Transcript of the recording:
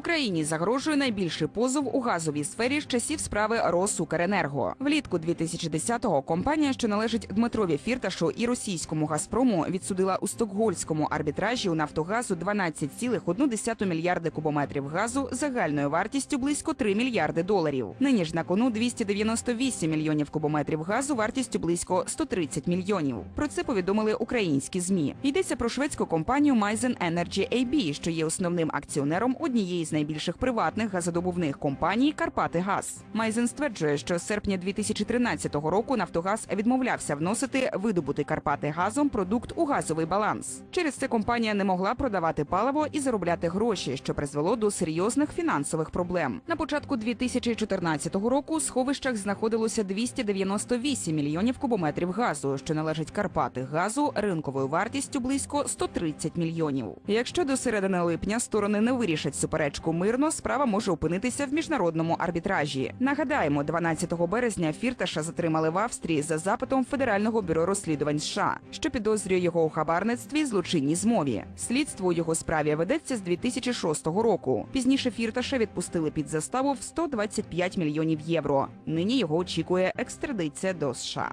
Україні загрожує найбільший позов у газовій сфері з часів справи Росукренерго. Влітку 2010-го компанія, що належить Дмитрові Фірташу і російському Газпрому, відсудила у стокгольському арбітражі у Нафтогазу 12,1 мільярди кубометрів газу загальною вартістю близько 3 мільярди доларів. Нині ж на кону 298 мільйонів кубометрів газу вартістю близько 130 мільйонів. Про це повідомили українські змі. Йдеться про шведську компанію Maizen Energy AB, що є основним акціонером однієї з найбільших приватних газодобувних компаній Карпати Газ. Майзен стверджує, що з серпня 2013 року Нафтогаз відмовлявся вносити видобутий Карпати газом продукт у газовий баланс. Через це компанія не могла продавати паливо і заробляти гроші, що призвело до серйозних фінансових проблем. На початку 2014 року у сховищах знаходилося 298 мільйонів кубометрів газу, що належить Карпати газу ринковою вартістю близько 130 мільйонів. Якщо до середини липня сторони не вирішать суперечку мирно, справа може опинитися в міжнародному арбітражі. Нагадаємо, 12 березня Фірташа затримали в Австрії за запитом Федерального бюро розслідувань США, що підозрює його у хабарництві і злочинній змові. Слідство у його справі ведеться з 2006 року. Пізніше Фірташа відпустили під заставу в 125 мільйонів євро. Нині його очікує екстрадиція до США.